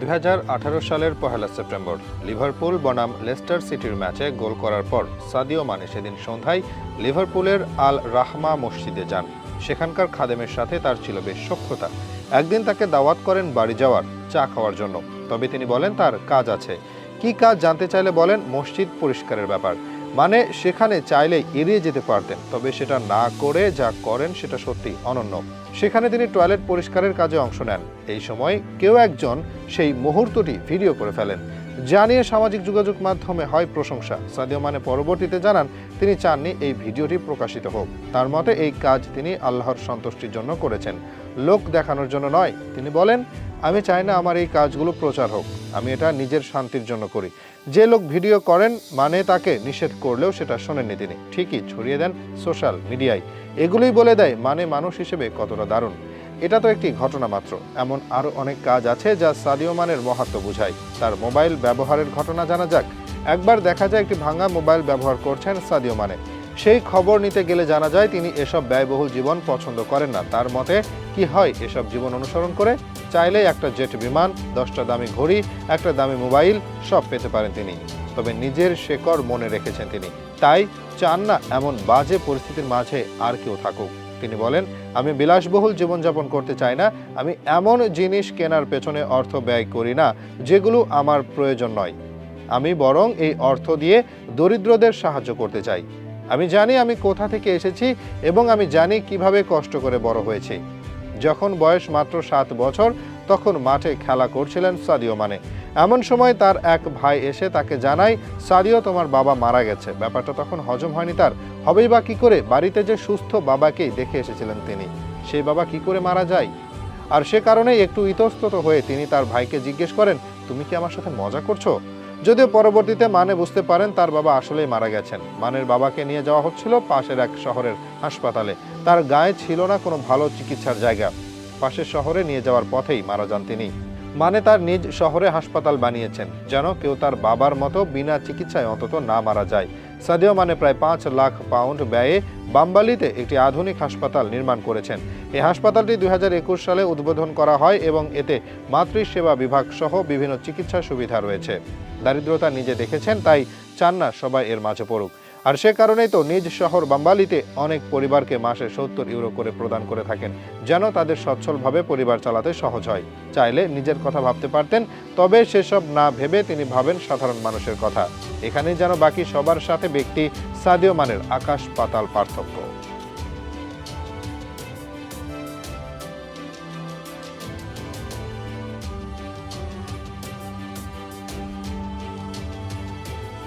দুই সালের পহেলা সেপ্টেম্বর, লিভারপুল বনাম লেস্টার সিটির ম্যাচে গোল করার পর সাদিও মানে সেদিন সন্ধ্যায় লিভারপুলের আল রাহমা মসজিদে যান। সেখানকার খাদেমের সাথে তার ছিল বেশ সখ্যতা। একদিন তাকে দাওয়াত করেন বাড়ি যাওয়ার, চা খাওয়ার জন্য। তবে তিনি বলেন, তার কাজ আছে। কি কাজ জানতে চাইলে বলেন, মসজিদ পরিষ্কারের ব্যাপার। মানে সেখানে চাইলে এড়িয়ে যেতে পারতেন, তবে সেটা না করে যা করেন সেটা সত্যি অনন্য। সেখানে তিনি টয়লেট পরিষ্কারের কাজে অংশ নেন। এই সময় কেউ একজন সেই মুহূর্তটি ভিডিও করে ফেলেন। জানিয়ে সামাজিক যোগাযোগ মাধ্যমে হয় প্রশংসা। সাদিও মানে পরবর্তীতে জানান, তিনি চাননি এই ভিডিওটি প্রকাশিত হোক। তার মতে, এই কাজ তিনি আল্লাহর সন্তুষ্টির জন্য করেছেন। লোক দেখানোর জন্য নয়। তিনি বলেন, আমি চাই না আমার এই কাজগুলো প্রচার হোক। আমি এটা নিজের শান্তির জন্য করি। যে লোক ভিডিও করেন মানে তাকে নিষেধ করলেও সেটা শোনেননি তিনি। ঠিকই ছড়িয়ে দেন সোশ্যাল মিডিয়ায়। এগুলোই বলে দেয় মানে মানুষ হিসেবে কতটা দারুণ। এটা তো একটি ঘটনা মাত্র। এমন আরও অনেক কাজ আছে যা সাদিও মানের মহাত্ম বোঝায়। তার মোবাইল ব্যবহারের ঘটনা জানা যাক। একবার দেখা যায় একটি ভাঙা মোবাইল ব্যবহার করছেন সাদিও মানে সেই খবর নিতে গেলে জানা যায় তিনি এসব ব্যয়বহুল জীবন পছন্দ করেন না। তার মতে, কি হয় এসব জীবন অনুসরণ করে? চাইলেই একটা জেট বিমান, দশটা দামি ঘড়ি, একটা দামি মোবাইল, সব পেতে পারেন তিনি। তবে নিজের শেকড় মনে রেখেছেন তিনি। তাই চান না এমন বাজে পরিস্থিতির মাঝে আর কেউ থাকুক। তিনি বলেন, আমি বিলাসবহুল জীবনযাপন করতে চাই না। আমি এমন জিনিস কেনার পেছনে অর্থ ব্যয় করি না, যেগুলো আমার প্রয়োজন নয়। আমি বরং এই অর্থ দিয়ে দরিদ্রদের সাহায্য করতে চাই। আমি জানি আমি কোথা থেকে এসেছি এবং আমি জানি কীভাবে কষ্ট করে বড় হয়েছি। যখন বয়স মাত্র সাত বছর, তখন মাঠে খেলা করছিলেন সাদিও মানে। এমন সময় তার এক ভাই এসে তাকে জানায় সাদিও তোমার বাবা মারা গেছে। ব্যাপারটা তখন হজম হয়নি তার। হবেই বা কি করে? বাড়িতে যে সুস্থ বাবাকেই দেখে এসেছিলেন তিনি সেই বাবা কি করে মারা যায়? আর সে কারণে একটু ইতস্তত হয়ে তিনি তার ভাইকে জিজ্ঞেস করেন, তুমি কি আমার সাথে মজা করছ? যদিও পরবর্তীতে মানে বুঝতে পারেন, তার বাবা আসলেই মারা গেছেন। মানের বাবাকে নিয়ে যাওয়া হচ্ছিল পাশের এক শহরের হাসপাতালে। তার গায়ে ছিল না কোনো ভালো চিকিৎসার জায়গা। পাশের শহরে নিয়ে যাওয়ার পথেই মারা যান তিনি। মানে তার নিজ শহরে হাসপাতাল বানিয়েছেন, যেন কেউ তার বাবার মতো বিনা চিকিৎসায় অন্তত না মারা যায়। সাদিও মানে প্রায় পাঁচ লাখ পাউন্ড ব্যয়ে বাম্বালিতে একটি আধুনিক হাসপাতাল নির্মাণ করেছেন। এই হাসপাতালটি দুই হাজার একুশ সালে উদ্বোধন করা হয় এবং এতে মাতৃসেবা বিভাগ সহ বিভিন্ন চিকিৎসা সুবিধা রয়েছে। দারিদ্রতা নিজে দেখেছেন, তাই চান না সবাই এর মাঝে পড়ুক। আর সে কারণেই তো নিজ শহর বাম্বালিতে অনেক পরিবারকে মাসে সত্তর ইউরো করে প্রদান করে থাকেন, যেন তাদের সচ্ছলভাবে পরিবার চালাতে সহজ হয়। চাইলে নিজের কথা ভাবতে পারতেন, তবে সেসব না ভেবে তিনি ভাবেন সাধারণ মানুষের কথা। এখানেই যেন বাকি সবার সাথে ব্যক্তি সাদিও মানের আকাশ পাতাল পার্থক্য।